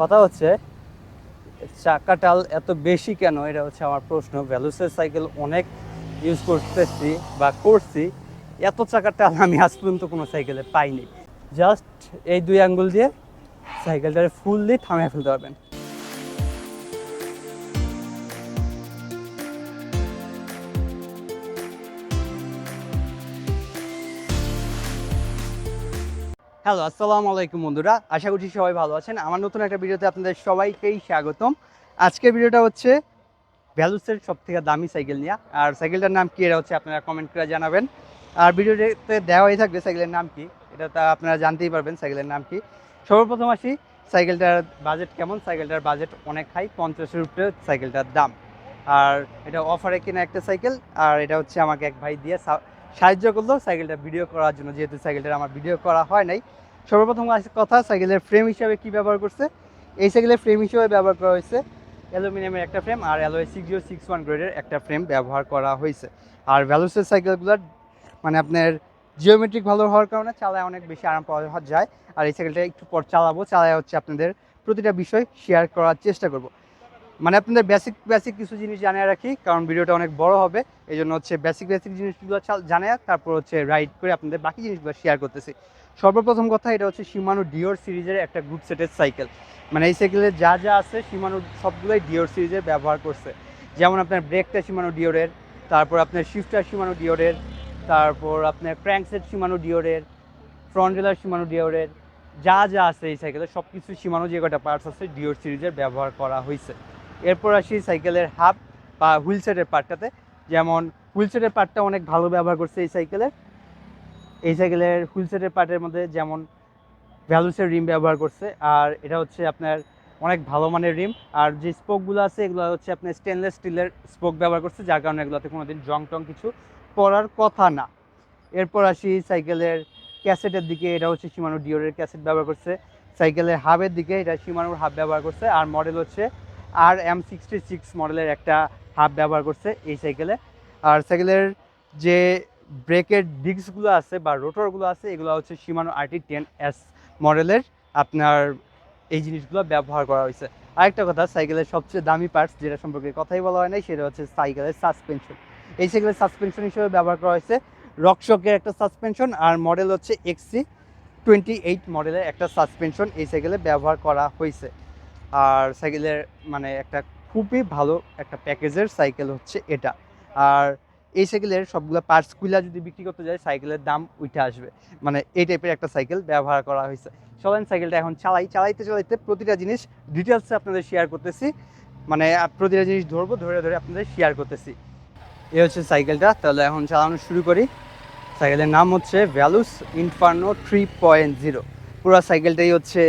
কথা হচ্ছে, চাকাটাল এত বেশি কেন? এটা হচ্ছে আমার প্রশ্ন। ভ্যালুসের সাইকেল অনেক ইউজ করতেছি বা করছি, এত চাকার টাল আমি আজ পর্যন্ত কোনো সাইকেলে পাইনি। জাস্ট এই দুই আঙ্গুল দিয়ে সাইকেলটারে ফুললি থামিয়ে ফেলতে পারবেন। হ্যালো আসসালামু আলাইকুম বন্ধুরা। আশা করছি সবাই ভালো আছেন। আমার নতুন একটা ভিডিওতে আপনাদের সবাইকেই স্বাগতম। আজকের ভিডিওটা হচ্ছে ভ্যালুসের সব থেকে দামি সাইকেল নিয়ে। আর সাইকেলটার নাম কি, এটা হচ্ছে আপনারা কমেন্ট করে জানাবেন। আর ভিডিওতে দেওয়াই থাকবে সাইকেলের নাম কি, এটা তা আপনারা জানতেই পারবেন সাইকেলের নাম কি। সর্বপ্রথম আসি, সাইকেলটার বাজেট কেমন? সাইকেলটার বাজেট অনেক হাই পঞ্চাশ উপরে সাইকেলটার দাম। আর এটা অফারে কেনা একটা সাইকেল, আর এটা হচ্ছে আমাকে এক ভাই দিয়ে সাহায্য করল সাইকেলটা ভিডিও করার জন্য, যেহেতু সাইকেলটা আমার ভিডিও করা হয় নাই। সর্বপ্রথম কথা, সাইকেলের ফ্রেম হিসাবে কি ব্যবহার করছে? এই সাইকেলের ফ্রেম হিসাবে ব্যবহার করা হয়েছে অ্যালুমিনিয়ামের একটা ফ্রেম আর alloy six zero six one গ্রেডের একটা ফ্রেম ব্যবহার করা হয়েছে। আর ভ্যালুসের সাইকেলগুলোর মানে আপনার জিওমেট্রিক ভালো হওয়ার কারণে চালায় অনেক বেশি আরাম পাওয়া যায়। আর এই সাইকেলটা একটু পর চালাবো, চালায় হচ্ছে আপনাদের প্রতিটা বিষয় শেয়ার করার চেষ্টা করব। মানে আপনাদের বেসিক বেসিক কিছু জিনিস জানিয়ে রাখি, কারণ ভিডিওটা অনেক বড় হবে এই জন্য হচ্ছে বেসিক বেসিক জিনিসগুলো জানিয়ে, তারপর হচ্ছে রাইড করে আপনাদের বাকি জিনিসগুলো শেয়ার করতেছি। সর্বপ্রথম কথা এটা হচ্ছে সীমানু ডিওর সিরিজের একটা গ্রুপ সেটের সাইকেল মানে এই সাইকেলের যা যা আছে সীমানু সবগুলোই ডিওর সিরিজের ব্যবহার করছে। যেমন আপনার ব্রেকটা সীমানু ডিওরের তারপর আপনার শিফটার সীমানু ডিওরের তারপর আপনার ক্র্যাঙ্কসেট সীমানু ডিওরের ফ্রন্ট রেলার সীমানু ডিওরের যা যা আছে এই সাইকেলে সব কিছু সীমানু যে কটা পার্টস আছে ডিওর সিরিজের ব্যবহার করা হয়েছে এরপর আসি সাইকেলের হাব বা হুইল সেটের পার্টটাতে। যেমন হুইল সেটের পার্টটা অনেক ভালো ব্যবহার করছে এই সাইকেলের এই সাইকেলের হুইল সেটের পার্টের মধ্যে যেমন ভ্যালুসের রিম ব্যবহার করছে, আর এটা হচ্ছে আপনার অনেক ভালো মানের রিম। আর যে স্পোকগুলো আছে, এগুলো হচ্ছে আপনার স্টেনলেস স্টিলের স্পোক ব্যবহার করছে, যার কারণে এগুলোতে কোনো দিন জং টং কিছু পড়ার কথা না। এরপর আসি সাইকেলের ক্যাসেটের দিকে, এটা হচ্ছে সীমানু ডিওরের ক্যাসেট ব্যবহার করছে। সাইকেলের হাবের দিকে, এটা সীমানুর হাব ব্যবহার করছে, আর মডেল হচ্ছে আর এম সিক্সটি সিক্স মডেলের একটা হাফ ব্যবহার করছে এই সাইকেলে আর সাইকেলের যে ব্রেকের ডিস্কগুলো আছে বা রোটরগুলো আছে, এগুলো হচ্ছে সীমানো আরটি টেন এস মডেলের আপনার এই জিনিসগুলো ব্যবহার করা হয়েছে। আরেকটা কথা সাইকেলের সবচেয়ে দামি পার্টস যেটা সম্পর্কে কথাই বলা হয় নাই, সেটা হচ্ছে সাইকেলের সাসপেনশন এই সাইকেলের সাসপেনশন হিসেবে ব্যবহার করা হয়েছে রকশকের একটা সাসপেনশন আর মডেল হচ্ছে এক্সি টোয়েন্টি এইট মডেলের একটা সাসপেনশন এই সাইকেলে ব্যবহার করা হয়েছে। আর সাইকেলের মানে একটা খুবই ভালো একটা প্যাকেজের সাইকেল হচ্ছে এটা। আর এই সাইকেলের সবগুলো পার্টসগুলো যদি বিক্রি করতে যায় সাইকেলের দাম উঠে আসবে। মানে এই টাইপের একটা সাইকেল ব্যবহার করা হয়েছে। চলেন সাইকেলটা এখন চালাই, চালাইতে চালাইতে প্রতিটা জিনিস ডিটেলসে আপনাদের শেয়ার করতেছি। মানে প্রতিটা জিনিস ধরবো, ধরে ধরে আপনাদের শেয়ার করতেছি। এ হচ্ছে সাইকেলটা। তাহলে এখন চালানো শুরু করি। সাইকেলের নাম হচ্ছে Valus Inferno three point zero পুরো সাইকেলটাই হচ্ছে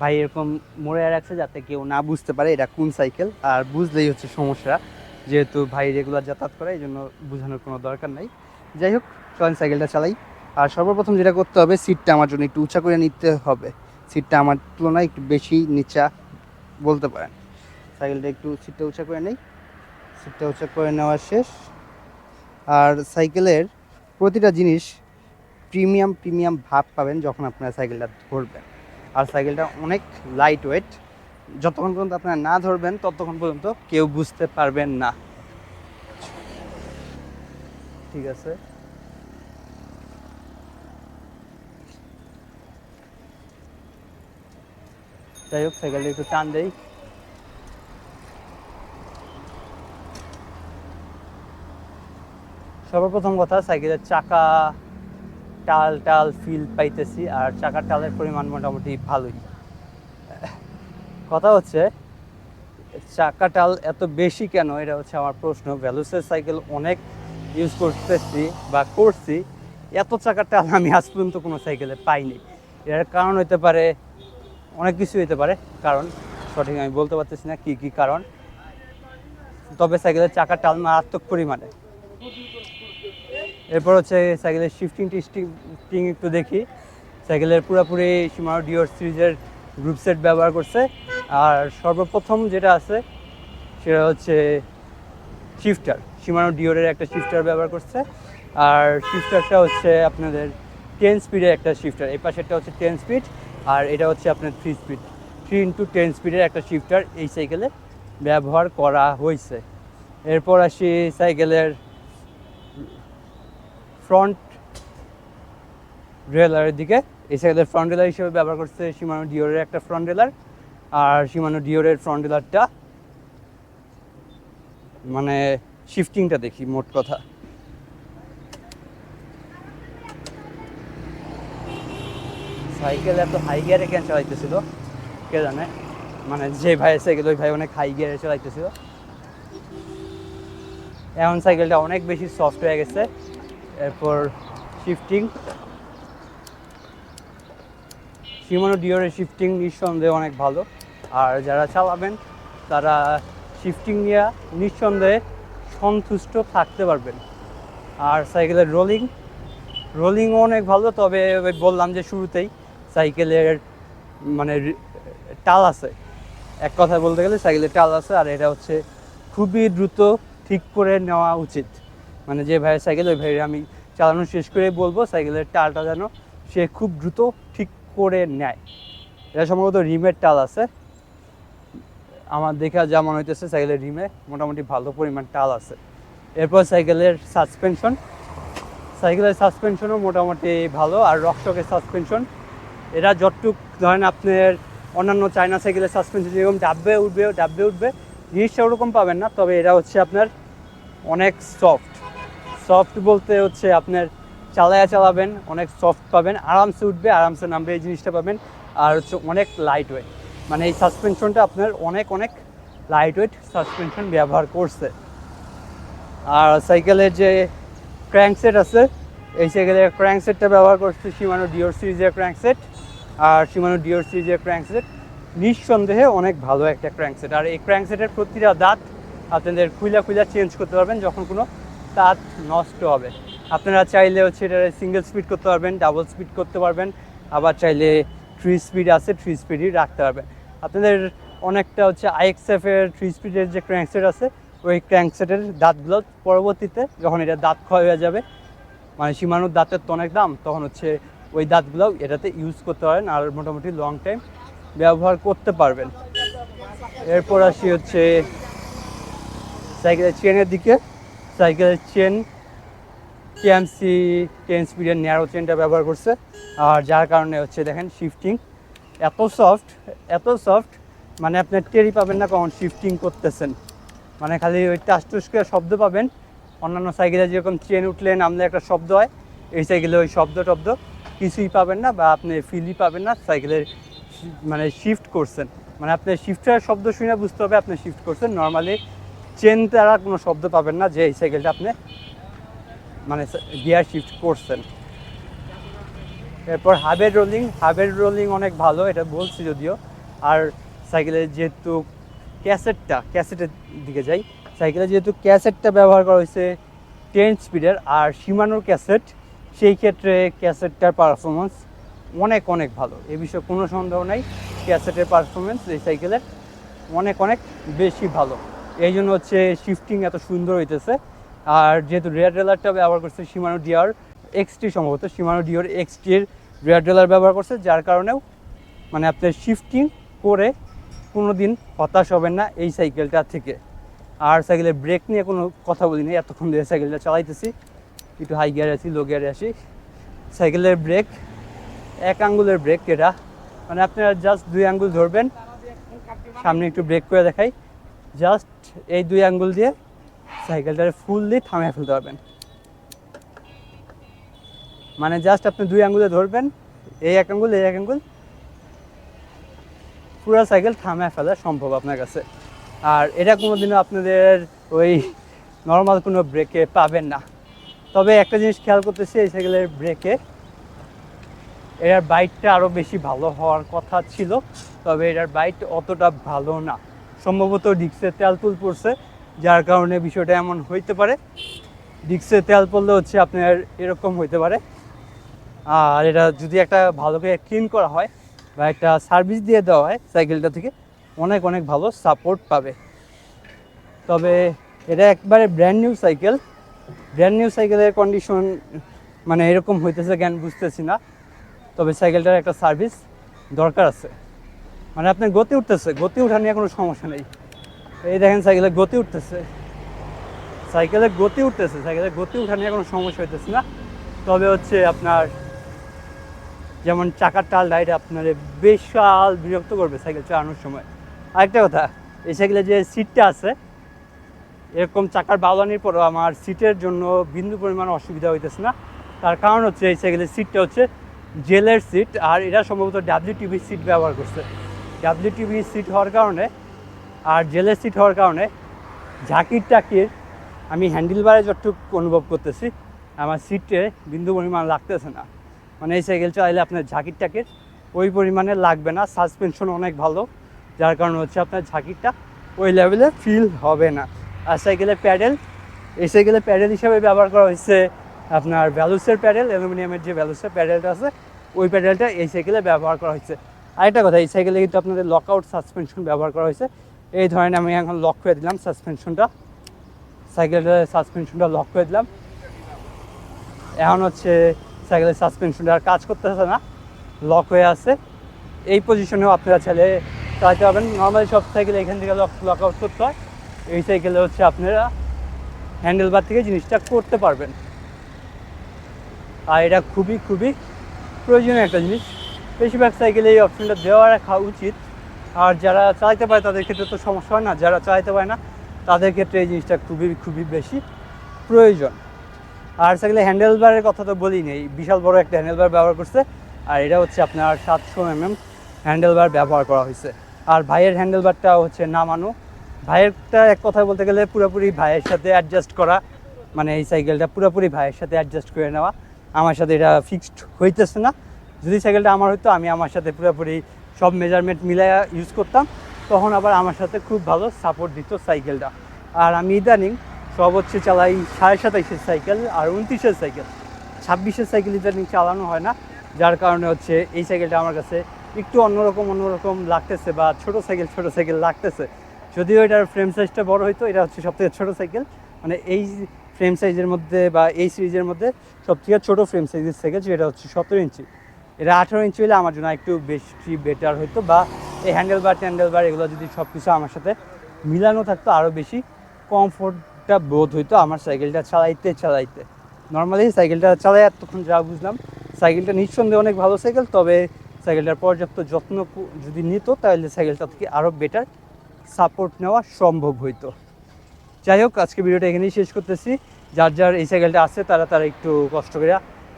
ভাই, এরকম মোড়ে রাখছে যাতে কেউ না বুঝতে পারে এটা কোন সাইকেল আর বুঝলেই হচ্ছে সমস্যা। যেহেতু ভাই রেগুলার যাতায়াত করে এই জন্য বোঝানোর কোনো দরকার নাই। যাই হোক, চলেন সাইকেলটা চালাই। আর সর্বপ্রথম যেটা করতে হবে সিটটা আমার জন্য একটু উঁচা করে নিতে হবে। সিটটা আমার তুলনায় একটু বেশি নিচা বলতে পারেন। সাইকেলটা একটু সিটটা উঁচা করে নেই। সিটটা উঁচা করে নেওয়া শেষ। আর সাইকেলের প্রতিটা জিনিস প্রিমিয়াম প্রিমিয়াম ভাব পাবেন যখন আপনারা সাইকেলটা ধরবেন। আর সাইকেলটা অনেক লাইট ওয়েট যতক্ষণ পর্যন্ত আপনারা না ধরবেন, ততক্ষণ পর্যন্ত কেউ বুঝতে পারবেন না। ঠিক আছে? যাই হোক, সাইকেলটা একটু টান দেই। সর্বপ্রথম কথা, সাইকেলের চাকা টাল টাল ফিল পাইতেছি আর চাকার টালের পরিমাণ মোটামুটি ভালোই। কথা হচ্ছে, চাকা টাল এত বেশি কেন? এটা হচ্ছে আমার প্রশ্ন। ভ্যালুসের সাইকেল অনেক ইউজ করতেছি বা করছি, এত চাকার টাল আমি আজ পর্যন্ত কোনো সাইকেলে পাইনি। এর কারণ হতে পারে, অনেক কিছু হতে পারে। কারণ, সঠিক আমি বলতে পারতেছি না কি কি কারণ। তবে সাইকেলের চাকার টাল মারাত্মক পরিমাণে। এরপর হচ্ছে সাইকেলের শিফটিং টিস্টিং একটু দেখি। সাইকেলের পুরোপুরি সীমানো ডিওর সিরিজের গ্রুপ সেট ব্যবহার করছে। আর সর্বপ্রথম যেটা আছে, সেটা হচ্ছে শিফটার সীমানো ডিওরের একটা শিফটার ব্যবহার করছে। আর শিফটারটা হচ্ছে আপনাদের টেন স্পিডের একটা শিফটার এই পাশেরটা হচ্ছে টেন স্পিড আর এটা হচ্ছে আপনার three speed three into ten স্পিডের একটা শিফটার এই সাইকেলে ব্যবহার করা হয়েছে। এরপর আসি সাইকেলের ফ্রন্ট রেলারের দিকে। এই সাইকেলের ফ্রন্ট রেলার হিসেবে ব্যবহার করছে সীমানো ডিওরের একটা ফ্রন্ট রেলার আর সীমানো ডিওরের ফ্রন্ট রেলারটা মানে শিফটিংটা দেখি, মোট কথা। সাইকেল এত হাই গিয়ারে কেন চালাইতেছিল? কে জানে? মানে যে ভাই সাইকেল ওই ভাই অনেক হাই গিয়ারে চালাইতেছিল। এখন সাইকেলটা অনেক বেশি সফট হয়ে গেছে। এরপর শিফটিং সীমানো ডিওরের শিফটিং নিঃসন্দেহে অনেক ভালো। আর যারা চালাবেন, তারা শিফটিং নিয়ে নিঃসন্দেহে সন্তুষ্ট থাকতে পারবেন। আর সাইকেলের রোলিং রোলিংও অনেক ভালো, তবে বললাম যে শুরুতেই সাইকেলের মানে টাল আছে। এক কথা বলতে গেলে সাইকেলের টাল আছে, আর এটা হচ্ছে খুবই দ্রুত ঠিক করে নেওয়া উচিত। মানে যে ভাইয়ের সাইকেল, ওই ভাইয়ের আমি চালানো শেষ করে বলব, সাইকেলের টালটা যেন সে খুব দ্রুত ঠিক করে নেয়। এটা সম্ভবত রিমের টাল আছে। আমার দেখা যা মনে হইতেছে, সাইকেলের রিমে মোটামুটি ভালো পরিমাণ টাল আছে। এরপর সাইকেলের সাসপেনশন। সাইকেলের সাসপেনশনও মোটামুটি ভালো, আর রকশকের সাসপেনশন। এরা যতটুক ধরেন আপনার অন্যান্য চায়না সাইকেলের সাসপেনশন যেরকম ডাববে উঠবে ডাববে উঠবে জিনিসটা ওরকম পাবেন না, তবে এরা হচ্ছে আপনার অনেক সফট সফট বলতে হচ্ছে আপনার চালায়া চালাবেন, অনেক সফট পাবেন, আরামসে উঠবে, আরামসে নামবে, এই জিনিসটা পাবেন। আর হচ্ছে অনেক লাইট ওয়েট মানে এই সাসপেনশনটা আপনার অনেক অনেক লাইট ওয়েট সাসপেনশন ব্যবহার করছে। আর সাইকেলের যে ক্র্যাঙ্কসেট আছে, এই সাইকেলের ক্র্যাঙ্কসেটটা ব্যবহার করছে সীমানো ডিওর সিরিজের ক্র্যাঙ্কসেট আর সীমানো ডিওর সিরিজের ক্র্যাঙ্কসেট নিঃসন্দেহে অনেক ভালো একটা ক্র্যাঙ্কসেট আর এই ক্র্যাঙ্কসেটের প্রতিটা দাঁত আপনাদের খুইলা খুইলা চেঞ্জ করতে পারবেন যখন কোনো দাঁত নষ্ট হবে। আপনারা চাইলে হচ্ছে এটা সিঙ্গেল স্পিড করতে পারবেন ডাবল স্পিড করতে পারবেন, আবার চাইলে থ্রি স্পিড আছে থ্রি স্পিডই রাখতে পারবেন। আপনাদের অনেকটা হচ্ছে আইএক্সএফের থ্রি স্পিডের যে ক্র্যাঙ্কসেট আছে, ওই ক্র্যাঙ্কসেটের দাঁতগুলো পরবর্তীতে যখন এটা দাঁত ক্ষয় হয়ে যাবে মানে সীমানোর দাঁতের তো অনেক দাম, তখন হচ্ছে ওই দাঁতগুলো এটাতে ইউজ করতে পারেন আর মোটামুটি লং টাইম ব্যবহার করতে পারবেন। এরপর আসি হচ্ছে সাইকেলের চেনের দিকে। সাইকেলের চেন কেএমসি টেন স্পিডের ন্যারো চেনটা ব্যবহার করছে। আর যার কারণে হচ্ছে দেখেন শিফটিং এত সফট এত সফট মানে আপনার টেরি পাবেন না কখন শিফটিং করতেছেন। মানে খালি ওই টাস করে শব্দ পাবেন। অন্যান্য সাইকেলে যেরকম চেন উঠলে নামলে একটা শব্দ হয়, এই সাইকেলে ওই শব্দ টব্দ কিছুই পাবেন না বা আপনি ফিলই পাবেন না সাইকেলের মানে শিফট করছেন। মানে আপনি শিফটের শব্দ শুনে বুঝতে হবে আপনি শিফট করছেন। নর্মালি চেন তারা কোনো শব্দ পাবেন না, যে এই সাইকেলটা আপনি মানে গিয়ার শিফট করছেন। এরপর হাবের রোলিং হাবের রোলিং অনেক ভালো, এটা বলছি যদিও। আর সাইকেলের যেহেতু ক্যাসেটটা, ক্যাসেটের দিকে যাই সাইকেলে যেহেতু ক্যাসেটটা ব্যবহার করা হয়েছে টেন স্পিডের আর সীমানোর ক্যাসেট, সেই ক্ষেত্রে ক্যাসেটটার পারফরমেন্স অনেক অনেক ভালো। এ বিষয়ে কোনো সন্দেহ নাই, ক্যাসেটের পারফরমেন্স এই সাইকেলের অনেক অনেক বেশি ভালো। এই জন্য হচ্ছে শিফটিং এত সুন্দর হইতেছে। আর যেহেতু রেয়ার ড্রেলারটা ব্যবহার করছে সীমানো ডিয়ার এক্সটি সম্ভবত সীমানো ডিওর এক্সটির রেয়ার ড্রেলার ব্যবহার করছে, যার কারণেও মানে আপনার শিফটিং করে কোনো দিন হতাশ হবেন না এই সাইকেলটা থেকে। আর সাইকেলের ব্রেক নিয়ে কোনো কথা বলি বলিনি এতক্ষণ ধরে সাইকেলটা চালাইতেছি। একটু হাই গিয়ারে আছি লো গিয়ারে আসি সাইকেলের ব্রেক এক আঙ্গুলের ব্রেক এটা। মানে আপনারা জাস্ট দুই আঙ্গুল ধরবেন, সামনে একটু ব্রেক করে দেখাই। জাস্ট এই দুই আঙ্গুল দিয়ে সাইকেলটারে ফুললি থামিয়ে ফেলতে পারবেন। মানে জাস্ট আপনি দুই আঙ্গুলে ধরবেন, এই এক আঙ্গুল, এই এক আঙ্গুল, পুরো সাইকেল থামিয়ে ফেলা সম্ভব আপনার কাছে। আর এটা কোনোদিনও আপনাদের ওই নর্মাল কোনো ব্রেকে পাবেন না। তবে একটা জিনিস খেয়াল করতেছি, এই সাইকেলের ব্রেকে এটার বাইকটা আরও বেশি ভালো হওয়ার কথা ছিল, তবে এটার বাইক অতটা ভালো না। সম্ভবত ডিক্সে তেল তুল পড়ছে, যার কারণে বিষয়টা এমন হইতে পারে। ডিক্সে তেল পড়লে হচ্ছে আপনার এরকম হইতে পারে। আর এটা যদি একটা ভালো করে ক্লিন করা হয় বা একটা সার্ভিস দিয়ে দেওয়া হয় সাইকেলটা থেকে, অনেক অনেক ভালো সাপোর্ট পাবে। তবে এটা একবারে brand new cycle brand new সাইকেলের কন্ডিশন মানে এরকম হইতেছে জ্ঞান বুঝতেছি না। তবে সাইকেলটার একটা সার্ভিস দরকার আছে। মানে আপনার গতি উঠতেছে, গতি উঠা নিয়ে কোনো সমস্যা নেই। এই দেখেন সাইকেলের গতি উঠতেছে। সাইকেলের গতি উঠতেছে, সাইকেলের গতি উঠা নিয়ে কোনো সমস্যা হইতেছে না। তবে হচ্ছে আপনার যেমন চাকার টালটা এটা আপনার বিশাল বিরক্ত করবে সাইকেল চালানোর সময়। আরেকটা কথা, এই সাইকেলে যে সিটটা আছে, এরকম চাকার বাউলানির পরও আমার সিটের জন্য বিন্দু পরিমাণ অসুবিধা হইতেছে না। তার কারণ হচ্ছে এই সাইকেলের সিটটা হচ্ছে জেলের সিট, আর এটা সম্ভবত ডাব্লিউটিভি সিট ব্যবহার করছে। ডাব্লিউটিভি সিট হওয়ার কারণে আর জেলের সিট হওয়ার কারণে ঝাঁকির টাকির আমি হ্যান্ডেল বারে যতটুকু অনুভব করতেছি, আমার সিটে বিন্দু পরিমাণ লাগতেছে না। মানে এই সাইকেল চালাইলে আপনার ঝাঁকির টাকির ওই পরিমাণে লাগবে না সাসপেনশন অনেক ভালো, যার কারণে হচ্ছে আপনার ঝাঁকিরটা ওই লেভেলে ফিল হবে না। আর সাইকেলে প্যাডেল এই সাইকেলের প্যাডেল হিসাবে ব্যবহার করা হয়েছে আপনার ভ্যালুসের প্যাডেল অ্যালুমিনিয়ামের যে ভ্যালুসের প্যাডেলটা আছে, ওই প্যাডেলটা এই সাইকেলে ব্যবহার করা হয়েছে। আরেকটা কথা, এই সাইকেলে কিন্তু আপনাদের লক আউট সাসপেনশন ব্যবহার করা হয়েছে। এই ধরনের আমি এখন লক করে দিলাম সাসপেনশনটা সাইকেলের সাসপেনশনটা লক করে দিলাম। এখন হচ্ছে সাইকেলের সাসপেনশনটা আর কাজ করতেছে না লক হয়ে আছে। এই পজিশনেও আপনারা ছেলে চালাতে পারবেন। নর্মালি সব সাইকেলে এখান থেকে লক লক আউট করতে হয়। এই সাইকেলে হচ্ছে আপনারা হ্যান্ডেল বার থেকে জিনিসটা করতে পারবেন। আর এটা খুবই খুবই প্রয়োজনীয় একটা জিনিস। বেশিরভাগ সাইকেলে এই অপশনটা দেওয়া রাখা উচিত। আর যারা চালাতে পারে তাদের ক্ষেত্রে তো সমস্যা হয় না, যারা চালাতে পারে না, তাদের ক্ষেত্রে এই জিনিসটা খুবই খুবই বেশি প্রয়োজন। আর সাইকেলে হ্যান্ডেল বারের কথা তো বলি নেই বিশাল বড় একটা হ্যান্ডেল বার ব্যবহার করছে, আর এটা হচ্ছে আপনার সাতশো এমএম হ্যান্ডেল বার ব্যবহার করা হয়েছে। আর ভাইয়ের হ্যান্ডেল বারটা হচ্ছে নামানো। ভাইয়েরটা এক কথায় বলতে গেলে পুরোপুরি ভাইয়ের সাথে অ্যাডজাস্ট করা মানে এই সাইকেলটা পুরোপুরি ভাইয়ের সাথে অ্যাডজাস্ট করে নেওয়া। আমার সাথে এটা ফিক্সড হইতেছে না। যদি সাইকেলটা আমার হতো আমি আমার সাথে পুরোপুরি সব মেজারমেন্ট মিলাই ইউজ করতাম। তখন আবার আমার সাথে খুব ভালো সাপোর্ট দিত সাইকেলটা আর আমি ইদানিং সব হচ্ছে চালাই সাড়ে সাতাইশের সাইকেল আর উনত্রিশের সাইকেল ছাব্বিশের সাইকেল ইদানিং চালানো হয় না, যার কারণে হচ্ছে এই সাইকেলটা আমার কাছে একটু অন্যরকম অন্যরকম লাগতেছে বা ছোট সাইকেল ছোট সাইকেল লাগতেছে। যদিও এটার ফ্রেম সাইজটা বড় হইতো, এটা হচ্ছে সবথেকে ছোট সাইকেল মানে এই ফ্রেম সাইজের মধ্যে বা এই সিরিজের মধ্যে সবথেকে ছোট ফ্রেম সাইজের সাইকেল যেটা হচ্ছে সতেরো ইঞ্চি। এটা আঠারো ইঞ্চি হলে আমার জন্য একটু বেশি বেটার হইতো বা এই হ্যান্ডেল বার ট্যান্ডেল বার এগুলো যদি সব কিছু আমার সাথে মিলানো থাকতো আরও বেশি কমফোর্টটা বোধ হইতো আমার সাইকেলটা চালাইতে চালাইতে। নর্মালি সাইকেলটা চালাই এতক্ষণ যা বুঝলাম। সাইকেলটা নিঃসন্দেহে অনেক ভালো সাইকেল তবে সাইকেলটার পর্যাপ্ত যত্ন যদি নিত, তাহলে সাইকেলটা থেকে আরও বেটার সাপোর্ট নেওয়া সম্ভব হইতো। যাই হোক, আজকে ভিডিওটা এখানেই শেষ করতেছি। যার যার এই সাইকেলটা আছে, তারা তারা একটু কষ্ট করে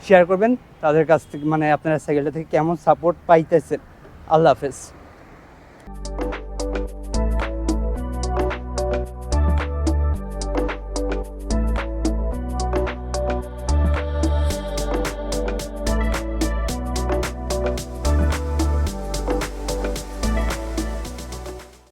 শেয়ার করবেন তাদের কাছ থেকে মানে আপনারা সাইকেলটা থেকে কেমন সাপোর্ট পাইতেছেন। আল্লাহ হাফেজ।